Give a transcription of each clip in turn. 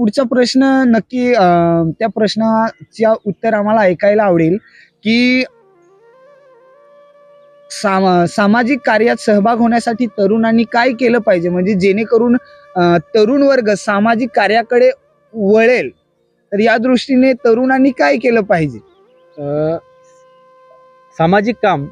पुढचा प्रश्न नक्की अं, त्या प्रश्नाच्या उत्तर आम्हाला ऐकायला आवडेल की सामा सामाजिक कार्यात सहभाग होण्यासाठी तरुणांनी काय केलं पाहिजे? म्हणजे जेणेकरून तरुण वर्ग सामाजिक कार्याकडे वळेल. तर या दृष्टीने तरुणांनी काय केलं पाहिजे? सामाजिक काम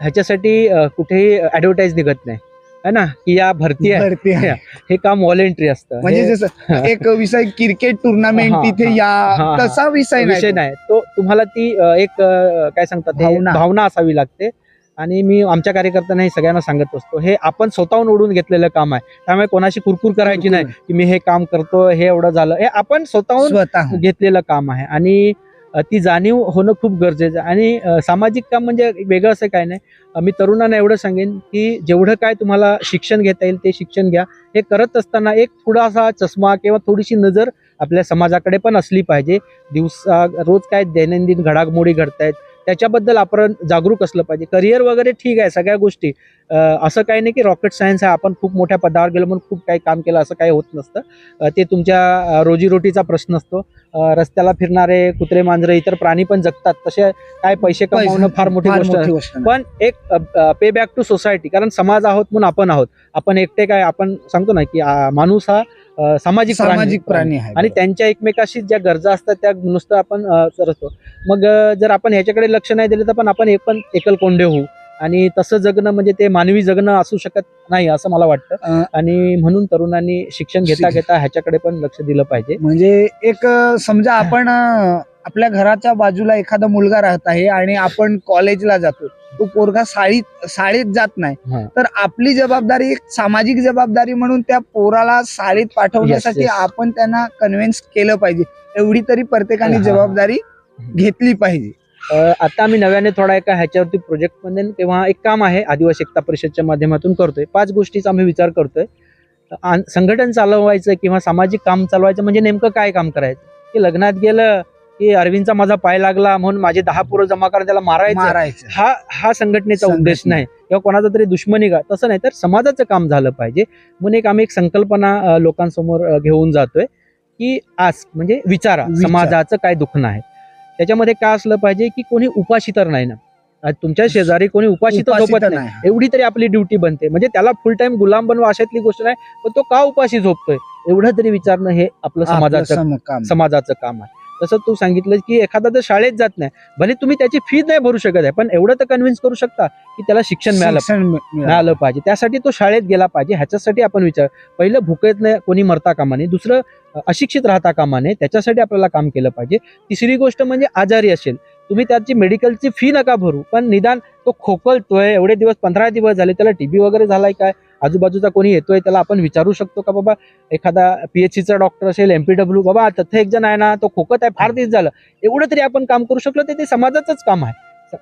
ह्याच्यासाठी कुठेही ॲडव्हर्टाईज निघत नाही. है ना की या भरती आहे. भरती आहे. हे काम व्हॉलेंटरी असतं. म्हणजे हे- जसं एक विषय क्रिकेट टुर्नामेंट हा, तिथे हा, या हा, हा. तसा विषय विषय नाही नाही. तो तुम्हाला ती अ, एक अ, काय सांगतात हे भावना. भावना असावी लागते. आणि मी आमच्या कार्यकर्त्यांना हे सगळ्यांना सांगत असतो हे आपण स्वतःहून ओढून घेतलेलं काम आहे. त्यामुळे कोणाशी कुरकुर करायची नाही की मी हे काम करतो हे एवढं झालं. हे आपण स्वतःहून स्वतः घेतलेलं काम आहे. आणि ती जाणीव होणं खूप गरजेचं आहे. आणि सामाजिक काम म्हणजे वेगळं असं काय नाही. मी तरुणांना एवढं सांगेन की जेवढं काय तुम्हाला शिक्षण घेता येईल ते शिक्षण घ्या. हे करत असताना एक थोडासा चष्मा किंवा थोडीशी नजर आपल्या समाजाकडे पण असली पाहिजे. दिवसा रोज काय दैनंदिन घडामोडी घडतायत त्याच्याबद्दल आपण जागरूक असलं पाहिजे. करिअर वगैरे ठीक आहे सगळ्या गोष्टी. असं काही नाही की रॉकेट सायन्स आहे आपण खूप मोठ्या पदावर गेलो म्हणून खूप काही काम केलं असं काही होत नसतं. ते तुमच्या रोजीरोटीचा प्रश्न असतो. रस्त्याला फिरणारे कुत्रे मांजरे इतर प्राणी पण जगतात. तसे काय पैसे कमावणं फार मोठी गोष्ट. पण एक पे बॅक टू सोसायटी कारण समाज आहोत म्हणून आपण आहोत. आपण एकटे काय आपण सांगतो ना की माणूस हा सामाजिक प्राणी. सामाजिक प्राणी आहे आणि त्यांच्या एकमेकाशी ज्या गरजा असतात त्या नुसतं आपण करतो मग जर आपण ह्याच्याकडे लक्ष नाही दिलं तर पण आपण एक पण एकल कोंडे होऊ. आणि तसं जगणं म्हणजे ते मानवी जगणं असू शकत नाही असं मला वाटतं. आणि म्हणून तरुणांनी शिक्षण घेता. घेता ह्याच्याकडे पण लक्ष दिलं पाहिजे. म्हणजे एक समजा आपण आपल्या घराच्या बाजूला एखादा मुलगा राहत आहे आणि आपण कॉलेजला जातो. तो पोरगा शाळेत शाळेत जात नाही. तर आपली जबाबदारी एक सामाजिक जबाबदारी म्हणून त्या पोराला शाळेत पाठवण्यासाठी. आपण त्यांना कन्व्हिन्स केलं पाहिजे एवढी तरी प्रत्येकाने. जबाबदारी घेतली पाहिजे आता आम्ही नव्याने थोडा एका ह्याच्यावरती प्रोजेक्टमध्ये किंवा एक काम आहे आदिवासी एकता परिषदच्या माध्यमातून करतोय पाच गोष्टीचा आम्ही विचार करतोय संघटन चालवायचं किंवा सामाजिक काम चालवायचं म्हणजे नेमकं काय काम करायचं की लग्नात गेलं की अरविंदचा माझा पाय लागला म्हणून माझे दहा पोरं जमा करून त्याला मारायचं मारायचं. हा हा संघटनेचा संघटना. उद्देश नाही. किंवा कोणाचा तरी दुश्मनी का तसं नाही तर समाजाचं काम झालं पाहिजे. म्हणून एक आम्ही एक संकल्पना अ, लोकांसमोर अ, घेऊन जातोय की आज म्हणजे विचारा विचार. समाजाचं काय दुखणं आहे त्याच्यामध्ये काय असलं पाहिजे की कोणी उपाशी तर नाही ना. आज तुमच्या शेजारी कोणी उपाशी तर उपाशी झोपत तर नाही. नाही. एवढी तरी आपली ड्युटी बनते. म्हणजे त्याला फुल टाइम गुलाम बनवा अशातली गोष्ट नाही पण तो का उपाशी झोपतोय? एवढं तरी विचारणं हे आपलं आपलं समाजाचं सम- काम. समाजाचं काम आहे. तसं तू सांगितलं की एखादा जर शाळेत जात नाही भले तुम्ही त्याची फी नाही भरू शकत आहे पण एवढं तर कन्व्हिन्स करू शकता की त्याला शिक्षण मिळालं शिक्षण मिळालं. पाहिजे. त्यासाठी तो शाळेत गेला पाहिजे ह्याच्यासाठी आपण विचार पहिलं भुकेत नाही कोणी मरता कामा नये. दुसरं अशिक्षित राहता कामा नये त्याच्यासाठी आपल्याला काम केलं पाहिजे. तिसरी गोष्ट म्हणजे आजारी असेल तुम्ही त्याची मेडिकलची फी नका भरू पण निदान तो खोकलतोय एवढे दिवस पंधरा दिवस झाले त्याला टीबी वगैरे झालाय काय? आजूबाजूचा कोणी येतोय त्याला आपण विचारू शकतो का बाबा? एखादा पीएचसीचा डॉक्टर असेल एमपीडब्ल्यू बाबा तिथे एक जण आहे ना तो खोकत आहे फार दिवस झालं. एवढं तरी आपण काम करू शकलो तर ते समाजाचंच काम आहे.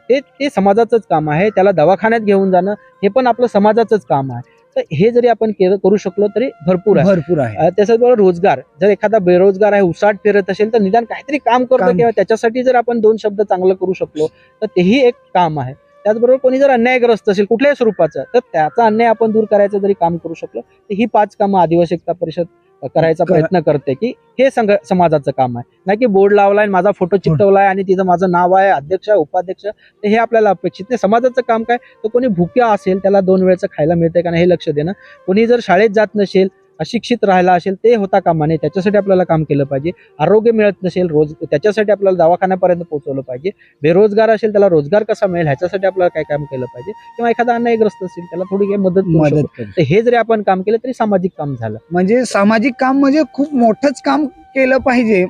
ते ते समाजाचंच काम आहे. त्याला दवाखान्यात घेऊन जाणं हे पण आपलं समाजाचंच काम आहे. तर हे जरी आपण केलं करू शकलो तरी भरपूर आहे. भरपूर आहे. त्याच्याबरोबर रोजगार. जर एखादा बेरोजगार आहे उसाट फिरत असेल तर निदान काहीतरी काम करतो. किंवा त्याच्यासाठी जर आपण दोन शब्द चांगलं करू शकलो तर तेही एक काम आहे. त्याचबरोबर कोणी जर अन्यायग्रस्त असेल कुठल्याही स्वरूपाचं तर त्याचा अन्याय आपण दूर करायचं जरी काम करू शकलो तर ही पाच कामं आदिवासी एकता परिषद करायचा कर- प्रयत्न करते की हे संघ समाजाचं काम आहे. नाही की बोर्ड लावलाय माझा फोटो चिकटवलाय आणि तिथं माझं नाव आहे अध्यक्ष उपाध्यक्ष तर हे आपल्याला अपेक्षित नाही. समाजाचं काम काय? तर कोणी भुक्या असेल त्याला दोन वेळचं खायला मिळतंय का नाही हे लक्ष देणं. कोणी जर शाळेत जात नसेल अशिक्षित राहिला असेल ते होता कामा नये. त्याच्यासाठी आपल्याला काम केलं पाहिजे. आरोग्य मिळत नसेल रोज त्याच्यासाठी आपल्याला दवाखान्यापर्यंत पोहोचवलं पाहिजे. बेरोजगार असेल त्याला रोजगार कसा मिळेल ह्याच्यासाठी आपल्याला काय काम केलं पाहिजे. किंवा एखादा अन्यायग्रस्त असेल त्याला थोडी काही मदत. मदत हे जरी आपण काम केलं तरी सामाजिक काम झालं. म्हणजे सामाजिक काम म्हणजे खूप मोठंच काम केलं पाहिजे.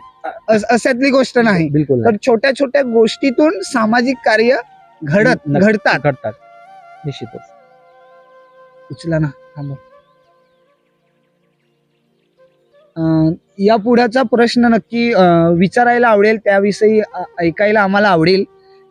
अस- अशातली गोष्ट नाही. बिलकुल तर छोट्या छोट्या गोष्टीतून सामाजिक कार्य घडत. घडतात. घडतात. निश्चितच. उचला ना या पुढ्याचा प्रश्न नक्की विचारायला आवडेल त्याविषयी ऐकायला आम्हाला आवडेल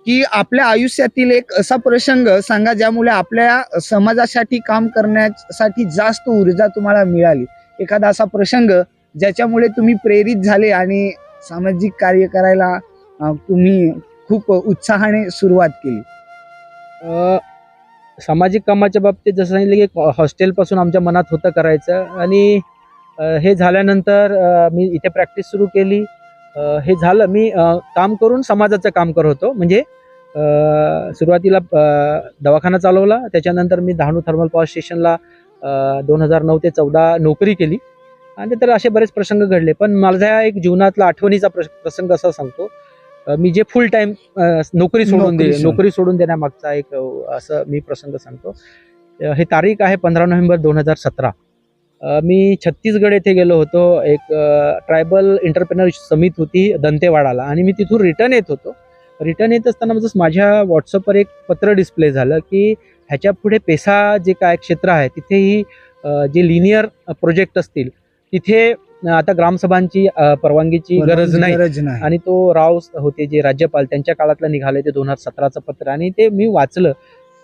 की आपल्या आयुष्यातील एक असा प्रसंग सांगा ज्यामुळे आपल्या समाजासाठी काम करण्यासाठी जास्त ऊर्जा तुम्हाला मिळाली. एखादा असा प्रसंग ज्याच्यामुळे तुम्ही प्रेरित झाले आणि सामाजिक कार्य करायला तुम्ही खूप उत्साहाने सुरुवात केली. सामाजिक कामाच्या बाबतीत जसं सांगितलं की हॉस्टेलपासून आमच्या मनात होतं करायचं आणि हे झाल्यानंतर मी इथे प्रॅक्टिस सुरू केली. हे झालं. मी काम करून समाजाचं काम करत होतो. म्हणजे सुरुवातीला दवाखाना चालवला. त्याच्यानंतर मी डहाणू थर्मल पॉवर स्टेशनला दोन हजार नऊ ते चौदा नोकरी केली. आणि तर असे बरेच प्रसंग घडले. पण माझ्या एक जीवनातला आठवणीचा प्रस- प्रसंग असा सांगतो. मी जे फुल टाइम नोकरी सोडून दे. नोकरी सोडून देण्यामागचा एक असं मी प्रसंग सांगतो. हे तारीख आहे पंधरा नोव्हेंबर दोन हजार सतरा. मी छत्तीसगड येथे गेलो होतो. एक ट्रायबल एंटरप्रेनर समित होती दंतेवाडाला आणि मी तिथून रिटर्न येत होतो. रिटर्न येत असताना माझं माझ्या व्हॉट्सअपवर एक पत्र डिस्प्ले झालं की ह्याच्या पुढे पेसा जे काय क्षेत्र आहे तिथेही जे लिनियर प्रोजेक्ट असतील तिथे आता ग्रामसभांची परवानगीची गरज नाही. आणि तो राव होते जे राज्यपाल त्यांच्या काळातलं निघाले ते दोन हजार सतराचं पत्र. आणि ते मी वाचलं.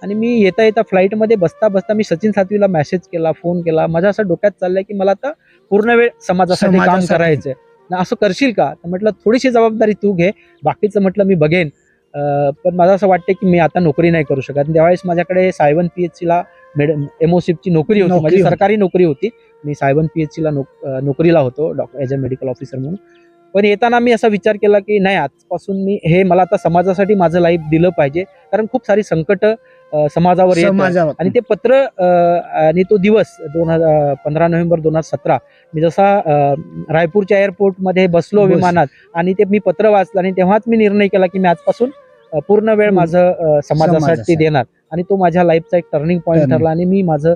आणि मी येता येता फ्लाईटमध्ये बसता बसता मी सचिन सातवीला मेसेज केला फोन केला. माझ्या असं डोक्यात चाललंय की मला आता पूर्ण वेळ समाजासाठी काम. करायचंय. ना असं करशील का? तर म्हटलं थोडीशी जबाबदारी तू घे. बाकीचं म्हटलं मी बघेन. पण मला असं वाटतं की मी आता नोकरी नाही करू शकत. त्यावेळेस माझ्याकडे सायवन पी एच सीला मेड एमओसिपची नोकरी होती. माझी. सरकारी नोकरी होती. मी सायवन पी एच सीला नोकरीला होतो doctor as a medical officer म्हणून. पण येताना मी असा विचार केला की नाही आजपासून मी हे मला आता समाजासाठी माझं लाईफ दिलं पाहिजे. कारण खूप सारी संकट समाजावर आणि ते पत्र आणि तो दिवस दोन हजार पंधरा नोव्हेंबर दोन हजार सतरा मी जसा रायपूरच्या एअरपोर्टमध्ये बसलो बस. विमानात आणि ते मी पत्र वाचलं आणि तेव्हाच मी निर्णय केला की मी आजपासून पूर्ण वेळ. माझं समाजासाठी. देणार आणि तो माझ्या लाईफचा एक टर्निंग पॉईंट. ठरला आणि मी माझं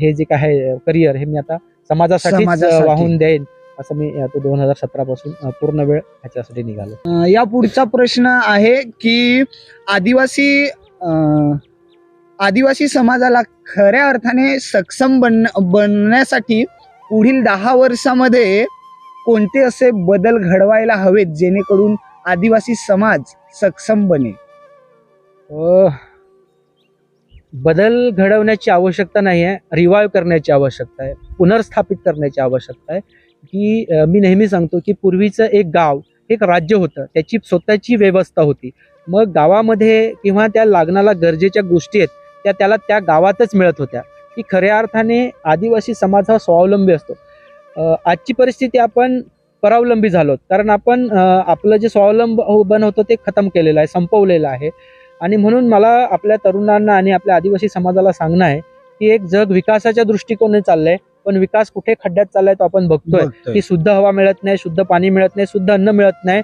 हे जे काय आहे करिअर हे मी आता समाजासाठी. वाहून देईन असं मी तो दोन हजार सतरा पासून पूर्ण वेळ ह्याच्यासाठी निघालो या पुढचा प्रश्न आहे की आदिवासी आदिवासी समाजाला खऱ्या अर्थाने सक्षम बन बनण्यासाठी पुढील दहा वर्षामध्ये कोणते असे बदल घडवायला हवेत जेणेकरून आदिवासी समाज सक्षम बने बदल घडवण्याची आवश्यकता नाही आहे रिवाईव्ह करण्याची आवश्यकता आहे पुनर्स्थापित करण्याची आवश्यकता आहे. की मी नेहमी सांगतो की पूर्वीचं एक गाव एक राज्य होतं त्याची स्वतःची व्यवस्था होती. मग गावामध्ये किंवा त्या लागणाला गरजेच्या गोष्टी आहेत त्या त्याला त्या गावातच मिळत होत्या. की खऱ्या अर्थाने आदिवासी समाज हा स्वावलंबी असतो. आजची परिस्थिती आपण परावलंबी झालो कारण आपण आपलं जे स्वावलंबन होतं ते खतम केलेलं आहे संपवलेलं आहे. आणि म्हणून मला आपल्या तरुणांना आणि आपल्या आदिवासी समाजाला सांगणं आहे की एक जग विकासाच्या दृष्टिकोनाने चाललंय पण विकास कुठे खड्ड्यात चाललाय तो आपण बघतोय. की शुद्ध हवा मिळत नाही शुद्ध पाणी मिळत नाही शुद्ध अन्न मिळत नाही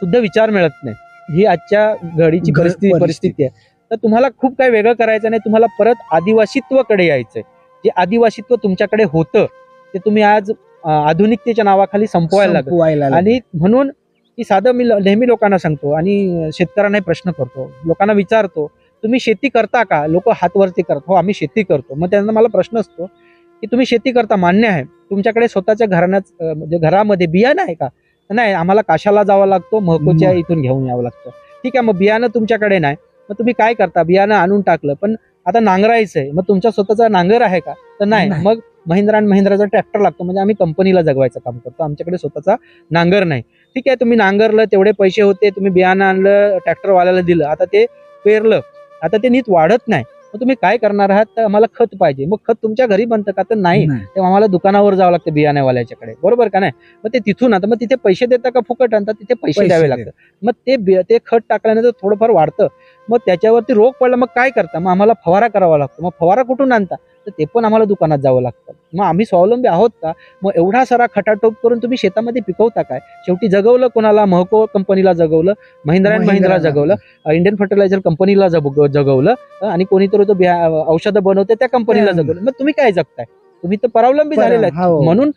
शुद्ध विचार मिळत नाही. ही आजच्या घडीची परिस्थिती. परिस्थिती आहे. तर तुम्हाला खूप काही वेगळं करायचं नाही. तुम्हाला परत आदिवासीत्वाकडे यायचंय. जे आदिवासीत्व तुमच्याकडे होतं ते तुम्ही आज आधुनिकतेच्या नावाखाली संपवायला लागत लागलं. आणि म्हणून की साधं मी नेहमी लोकांना सांगतो आणि शेतकऱ्यांनाही प्रश्न करतो. लोकांना विचारतो तुम्ही शेती करता का? लोक हातवरती करतो हो आम्ही शेती करतो. मग त्यांना मला प्रश्न असतो की तुम्ही शेती करता? मान्य आहे. तुमच्याकडे स्वतःच्या घराण्यात म्हणजे घरामध्ये बियाणं आहे का? नाही आम्हाला काशाला जावं लागतो महकोच्या. इथून घेऊन यावं लागतं. ठीक आहे मग बियाणं तुमच्याकडे नाही. मग तुम्ही काय करता? बियाणं आणून टाकलं. पण आता नांगरायचंय मग तुमचा स्वतःचा नांगर आहे का? तर नाही. नाही. मग महिंद्रा आणि महिंद्राचा ट्रॅक्टर लागतो. म्हणजे आम्ही कंपनीला जगवायचं काम करतो. आमच्याकडे स्वतःचा नांगर नाही. ठीक आहे तुम्ही नांगरलं तेवढे पैसे होते. तुम्ही बियाणं आणलं ट्रॅक्टरवाल्याला दिलं. आता ते पेरलं. आता ते नीट वाढत नाही. मग तुम्ही काय करणार आहात? तर आम्हाला खत पाहिजे. मग खत तुमच्या घरी बनतं का? तर नाही. नाही. तेव्हा आम्हाला दुकानावर जावं लागतं बियाण्यावाल्याच्याकडे. बरोबर का नाही? मग ते तिथून आता मग तिथे पैसे देता का फुकट? आणतात तिथे पैसे पैसे द्यावे. लागतात मग ते बि- ते खत टाकल्यानंतर थोडंफार वाढतं. मग त्याच्यावरती रोग पडला मग काय करता? मग आम्हाला फवारा करावा लागतो. मग फवारा कुठून आणता? तर ते पण आम्हाला दुकानात जावं लागतं. मग आम्ही स्वावलंबी आहोत का? मग एवढा सारा खटाटोप करून तुम्ही शेतामध्ये पिकवता काय? शेवटी जगवलं कोणाला? महको कंपनीला जगवलं महिंद्रा अँड महिंद्रा. जगवलं इंडियन फर्टिलायझर कंपनीला जग- जगवलं आणि कोणीतरी तो औषधं बनवते त्या कंपनीला जगवलं. मग तुम्ही काय जगताय? तुम्ही तर परावलंबी झालेला परा- हो. म्हणून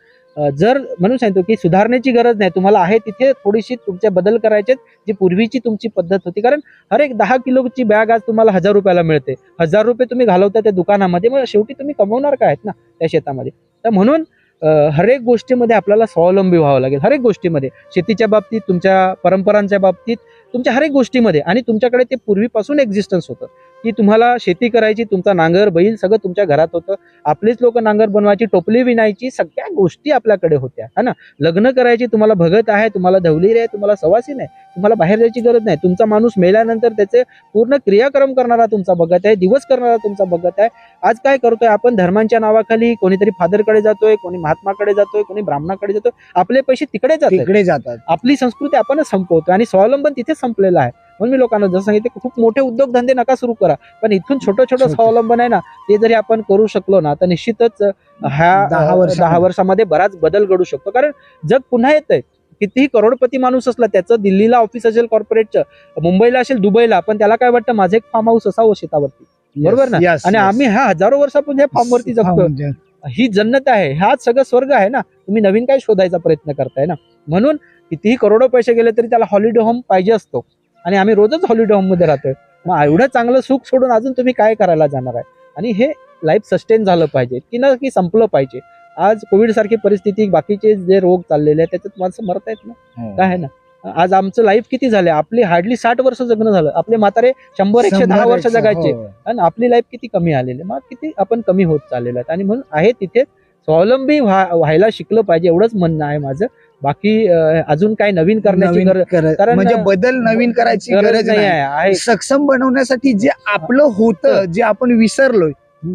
जर म्हणून सांगतो की सुधारण्याची गरज नाही तुम्हाला आहे तिथे थोडीशी तुमचे बदल करायचे जी पूर्वीची तुमची पद्धत होती. कारण हर एक दहा किलोची बॅग आज तुम्हाला हजार रुपयाला मिळते. हजार रुपये तुम्ही घालवता त्या दुकानामध्ये मग शेवटी तुम्ही कमवणार काय आहेत ना त्या शेतामध्ये? तर म्हणून हरेक हर एक गोष्टीमध्ये आपल्याला स्वावलंबी व्हावं लागेल. हर एक गोष्टीमध्ये शेतीच्या बाबतीत तुमच्या परंपरांच्या बाबतीत तुमच्या हर एक गोष्टीमध्ये आणि तुमच्याकडे ते पूर्वीपासून एक्झिस्टन्स होतं. की तुम्हाला शेती करायची तुमचा नांगर बैल सगळं तुमच्या घरात होतं. आपलीच लोक नांगर बनवायची टोपली विणायची सगळ्या गोष्टी आपल्याकडे होत्या. है ना? लग्न करायची तुम्हाला भगत आहे तुम्हाला धवलीर आहे तुम्हाला सवासीन आहे तुम्हाला बाहेर जायची गरज नाही. तुमचा माणूस मेल्यानंतर त्याचे पूर्ण क्रियाक्रम करणारा तुमचा भगत आहे दिवस करणारा तुमचा भगत आहे. आज काय करतोय आपण? धर्मांच्या नावाखाली कोणीतरी फादरकडे जातोय कोणी महात्माकडे जातोय कोणी ब्राह्मणाकडे जातोय. आपले पैसे तिकडे जातात. तिकडे जातात. आपली संस्कृती आपणच संपवतो आणि स्वावलंबन तिथेच संपलेलं आहे. म्हणून मी लोकांना जसं सांगितलं खूप मोठे उद्योगधंदे नका सुरू करा. पण इथून छोटं छोटं. स्वावलंबन आहे ना ते जरी आपण करू शकलो ना तर निश्चितच ह्या दहा वर्षामध्ये. दहा वर्षामध्ये. बराच बदल घडू शकतो. कारण जग पुन्हा येत आहे कितीही करोडपती माणूस असला त्याचं दिल्लीला ऑफिस असेल कॉर्पोरेटचं मुंबईला असेल दुबईला पण त्याला काय वाटतं? माझं एक फार्म हाऊस असावं शेतावरती. बरोबर ना? आणि. आम्ही ह्या हजारो वर्षापासून ह्या फार्म वरती हा, जगतो म्हणजे. ही जन्नत आहे. हाच सगळं स्वर्ग आहे ना? तुम्ही नवीन काय शोधायचा प्रयत्न करताय ना? म्हणून कितीही करोडो पैसे गेले तरी त्याला हॉलिडे होम पाहिजे असतो. आणि आम्ही रोजच हॉलिडे होममध्ये राहतोय. मग एवढं चांगलं सुख सोडून अजून तुम्ही काय करायला जाणार आहे? आणि हे लाईफ सस्टेन झालं पाहिजे की ना की संपलं पाहिजे. आज कोविड सारखी परिस्थिती बाकीचे जे रोग चाललेले आहेत त्याच्यात माणसं मरत आहेत ना. हो. काय आहे ना? आज आमचं लाईफ किती झालंय? आपली हार्डली साठ वर्ष जगणं झालं. आपले म्हातारे शंभर एकशे दहा वर्ष जगायचे. हो. आणि आपली लाईफ किती कमी आलेली. मग किती आपण कमी होत चाललेलो आहेत? आणि म्हणून आहे तिथे स्वावलंबी व्हा- व्हायला शिकलं पाहिजे एवढंच म्हणणं आहे माझं. बाकी अजून काय नवीन करण्याची नवीन गरज कर- कारण- म्हणजे बदल नवीन करायची गरज नाही आहे. आहे. सक्षम बनवण्यासाठी जे आपलं होतं जे आपण विसरलोय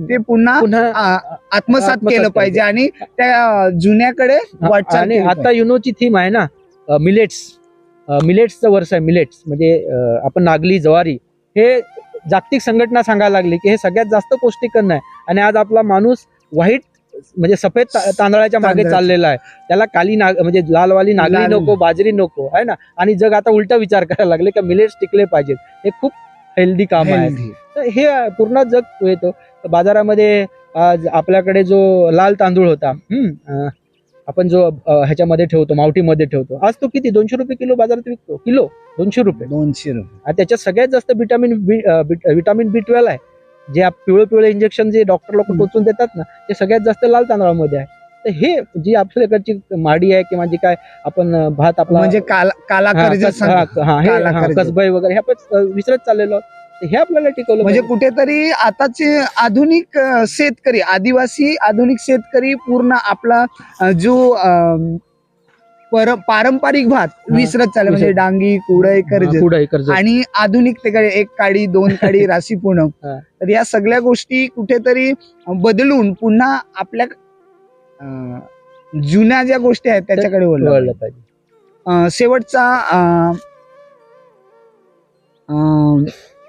ते पुन्हा पुन्हा आ- आत्मसात आत्मसात केलं पाहिजे. आणि त्या जुन्याकडे वाटचाल आणि केली आता युनोची थीम आहे ना मिलेट्स. मिलेट्सचं वर्ष आहे मिलेट्स. म्हणजे अं, आपण नागली ज्वारी हे जागतिक संघटना सांगायला लागली की हे सगळ्यात जास्त पौष्टिक अन्न आहे. आणि आज आपला माणूस व्हाईट म्हणजे सफेद ता- तांदळाच्या मागे. चाललेला आहे. त्याला काली नाग म्हणजे लालवाली लाल. नको बाजरी नको आहे ना? आणि जग आता उलटा विचार करायला लागले की मिलेट्स टिकले पाहिजेत. हे खूप हेल्दी काम आहे. तर हे पूर्ण जग येतो. बाजारामध्ये आज आपल्याकडे जो लाल तांदूळ होता आपण जो ह्याच्यामध्ये ठेवतो मावटीमध्ये ठेवतो आज तो किती? दोनशे रुपये किलो बाजारात विकतो? किलो? दोनशे रुपये. दोनशे रुपये. त्याच्यात सगळ्यात जास्त vitamin B vitamin B twelve आहे. जे आप- पिवळे पिवळे इंजेक्शन जे डॉक्टर लोक. टोचून देतात ना ते सगळ्यात जास्त लाल तांदळामध्ये आहे तर हे जी आपल्याकडची माडी आहे किंवा जी काय आपण भात आपला म्हणजे काला. कसबाई वगैरे हे आपण विसरत चाललेलो हे आपल्याला टिकवलं म्हणजे. कुठेतरी आताचे आधुनिक शेतकरी आदिवासी आधुनिक शेतकरी पूर्ण आपला जो पर- पारंपरिक भात विसरत चालले म्हणजे. डांगी कुडई कर्ज कर्ज आणि आधुनिकतेकडे एक काडी दोन काडी राशी पूर्ण. तर या सगळ्या गोष्टी कुठेतरी बदलून पुन्हा आपल्या जुन्या ज्या गोष्टी आहेत त्याच्याकडे वळलं पाहिजे. शेवटचा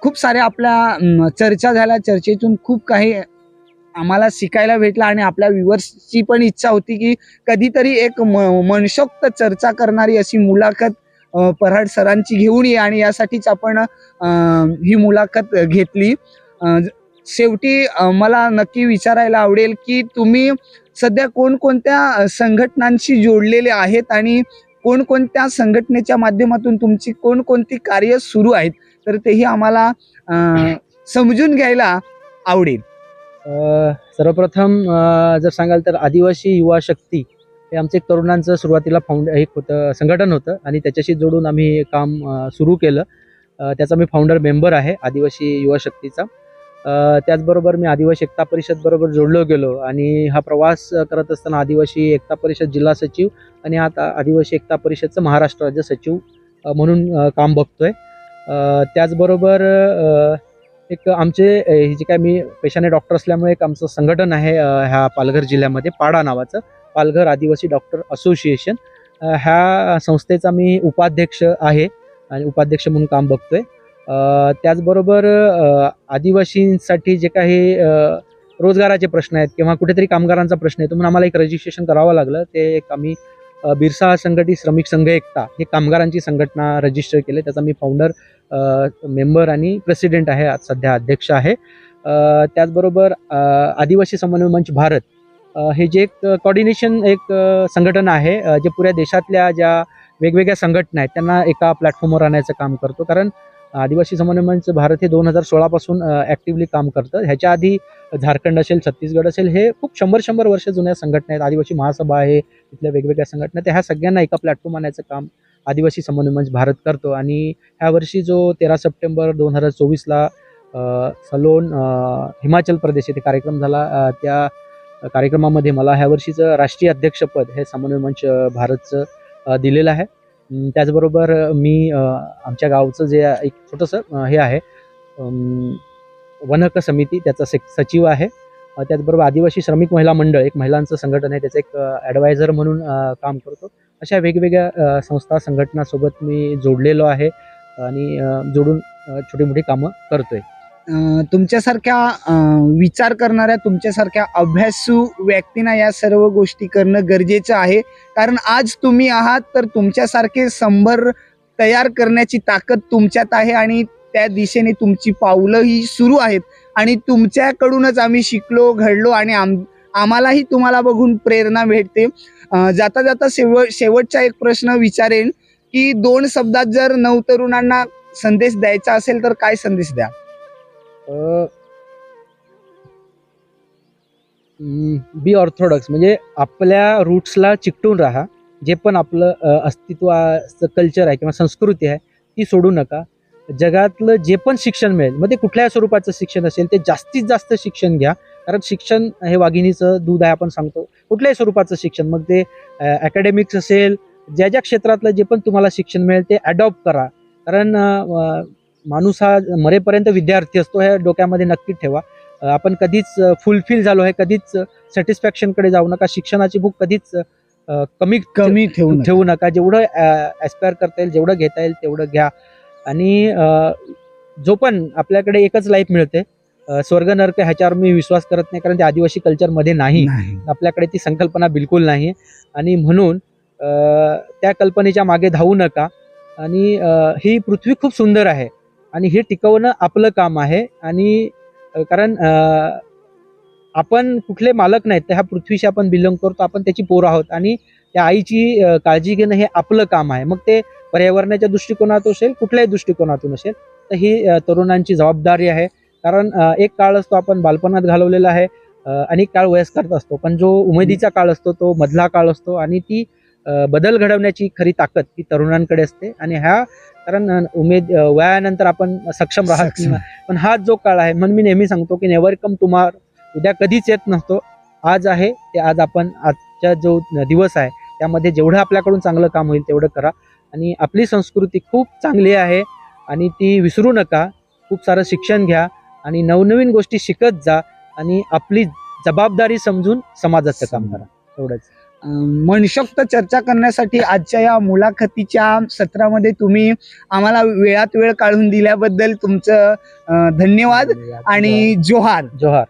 खूप साऱ्या आपल्या चर्चा झाल्या. चर्चेतून खूप काही आम्हाला शिकायला भेटला आणि आपल्या व्ह्युअर्सची पण इच्छा होती की कधीतरी एक म- मनशोक्त चर्चा करणारी अशी मुलाखत पराड सरांची घेऊन ये आणि यासाठीच आपण ही मुलाखत घेतली. शेवटी मला नक्की विचारायला आवडेल की तुम्ही सध्या कोणकोणत्या संघटनांशी जोडलेले आहेत आणि कोणकोणत्या संघटनेच्या माध्यमातून तुमची कोणकोणती कार्य सुरू आहेत? तर तेही आम्हाला समजून घ्यायला आवडेल. सर्वप्रथम जर सांगाल तर आदिवासी युवा शक्ती हे आमचं एक तरुणांचं सुरुवातीला फाउंड एक होतं संघटन होतं आणि त्याच्याशी जोडून आम्ही काम सुरू केलं. त्याचा मी फाउंडर मेंबर आहे आदिवासी युवा शक्तीचा. त्याचबरोबर मी आदिवासी एकता परिषद बरोबर जोडलो गेलो आणि हा प्रवास करत असताना आदिवासी एकता परिषद जिल्हा सचिव आणि आता आदिवासी एकता परिषदचं महाराष्ट्र राज्य सचिव म्हणून काम बघतोय. त्याचबरोबर एक आमचे हे जे काय मी पेशाने डॉक्टर असल्यामुळे एक आमचं संघटन आहे ह्या पालघर जिल्ह्यामध्ये पाडा नावाचं. पालघर आदिवासी डॉक्टर असोसिएशन. ह्या संस्थेचा मी उपाध्यक्ष आहे आणि उपाध्यक्ष म्हणून काम बघतोय. त्याचबरोबर आदिवासींसाठी जे काही रोजगाराचे प्रश्न आहेत किंवा कुठेतरी कामगारांचा प्रश्न आहे म्हणून आम्हाला एक रजिस्ट्रेशन करावं लागलं. ते एक आम्ही बिरसा संघटित श्रमिक संघ एकता हे कामगारांची संघटना रजिस्टर केले. त्याचा मी फाउंडर मेंबर आणि प्रेसिडेंट आहे आज सध्या अध्यक्ष आहे. त्याचबरोबर आदिवासी समन्वय मंच भारत हे जे एक कॉर्डिनेशन एक संघटना संघटन आहे जे पुऱ्या देशातल्या ज्या वेगवेगळ्या संघटना आहेत त्यांना एका प्लॅटफॉर्मवर आणायचं काम करतो. कारण आदिवासी समन्वय मंच भारत हे दोन हजार सोळापासून ॲक्टिव्हली काम करतं. ह्याच्या आधी झारखंड असेल छत्तीसगड असेल हे खूप शंभर शंभर वर्ष जुन्या संघटना आहेत. आदिवासी महासभा आहे तिथल्या वेगवेगळ्या संघटना त्या ह्या सगळ्यांना एका प्लॅटफॉर्म आणायचं काम आदिवासी समन्वय मंच भारत करतो. आणि ह्या वर्षी जो तेरा सप्टेंबर दोन हजार चोवीसला सलोन हिमाचल प्रदेश येथे कार्यक्रम झाला त्या कार्यक्रमामध्ये मला ह्या वर्षीचं राष्ट्रीय अध्यक्षपद हे समन्वय मंच भारतचं दिलेलं आहे. त्याचबरोबर मी आमच्या गावचं जे एक छोटंसं हे आहे वनक वनहक्क समिती त्याचा से सचिव आहे. त्याचबरोबर आदिवासी श्रमिक महिला मंडळ एक महिलांचं संघटन आहे त्याचं एक ॲडवायझर म्हणून काम करतो. अशा वेगवेगळ्या संस्था संघटनासोबत मी जोडलेलो आहे आणि जोडून छोटी मोठी कामं करतोय. तुमच्यासारख्या विचार करणाऱ्या तुमच्यासारख्या अभ्यासू व्यक्तींना या सर्व गोष्टी करणं गरजेचं आहे. कारण आज तुम्ही आहात तर तुमच्यासारखे शंभर तयार करण्याची ताकद तुमच्यात आहे आणि त्या दिशेने तुमची पावलं ही सुरू आहेत. आणि तुमच्याकडूनच आम्ही शिकलो घडलो आणि आम आम्हालाही तुम्हाला बघून प्रेरणा भेटते. जाता जाता शेव शेवटचा एक प्रश्न विचारेन की दोन शब्दात जर नवतरुणांना संदेश द्यायचा असेल तर काय संदेश द्या? बी ऑर्थोडॉक्स म्हणजे आपल्या रूट्सला चिकटून राहा. जे पण आपलं अस्तित्वाचं कल्चर आहे किंवा संस्कृती आहे ती सोडू नका. जगातलं जे पण शिक्षण मिळेल म्हणजे मग ते कुठल्या स्वरूपाचं शिक्षण असेल ते जास्तीत जास्त शिक्षण घ्या. कारण शिक्षण हे वाघिणीचं दूध आहे आपण सांगतो. कुठल्याही स्वरूपाचं शिक्षण. मग ते अकॅडमिक्स असेल ज्या ज्या क्षेत्रातलं जे पण तुम्हाला शिक्षण मिळेल ते अडॉप्ट करा. कारण माणूस हा मरेपर्यंत विद्यार्थी असतो हे डोक्यामध्ये नक्की ठेवा. आपण कधीच फुलफिल झालो आहे कधीच सॅटिस्फॅक्शनकडे जाऊ नका. शिक्षणाची भूक कधीच कमी कमी ठेवू. ठेवू नका. जेवढं ॲस्पायर करता येईल जेवढं घेता येईल तेवढं घ्या. आणि जो पण आपल्याकडे एकच लाईफ मिळते स्वर्ग नरक ह्याच्यावर मी विश्वास करत नाही कारण ते आदिवासी कल्चरमध्ये नाही. नाही. आपल्याकडे ती संकल्पना बिलकुल नाही. आणि म्हणून त्या कल्पनेच्या मागे धावू नका. आणि ही पृथ्वी खूप सुंदर आहे. आणि हे टिकवणं आपलं काम आहे. आणि कारण आपण कुठले मालक नाहीत तर ह्या पृथ्वीशी आपण बिलॉंग करतो आपण त्याची पोरं आहोत. आणि त्या आईची काळजी घेणं हे आपलं काम आहे. मग ते पर्यावरणाच्या दृष्टिकोनातून असेल कुठल्याही दृष्टिकोनातून असेल तर ही तरुणांची जबाबदारी आहे. कारण एक काळ असतो आपण बालपणात घालवलेला आहे अ, आणि एक काळ वयस्करात असतो. पण जो उमेदीचा काळ असतो तो मधला काळ असतो आणि ती बदल घडवण्याची खरी ताकद ही तरुणांकडे असते. आणि ह्या कारण उमेद वयानंतर आपण सक्षम राहत. पण हाच जो काळ आहे म्हणून मी नेहमी सांगतो की नेवर कम टुमार उद्या कधीच येत नसतो. आज आहे ते आज आपण आजचा जो दिवस आहे त्यामध्ये जेवढं आपल्याकडून चांगलं काम होईल तेवढं करा. आणि आपली संस्कृती खूप चांगली आहे आणि ती विसरू नका. खूप सारं शिक्षण घ्या. आणि नवनवीन गोष्टी शिकत जा आणि आपली जबाबदारी समजून समाजाचं काम करा. एवढंच. मनशोक्त चर्चा करण्यासाठी आजच्या या मुलाखतीच्या सत्रामध्ये तुम्ही आम्हाला वेळात वेळ काढून दिल्याबद्दल तुमचं धन्यवाद. आणि जोहार. जोहार.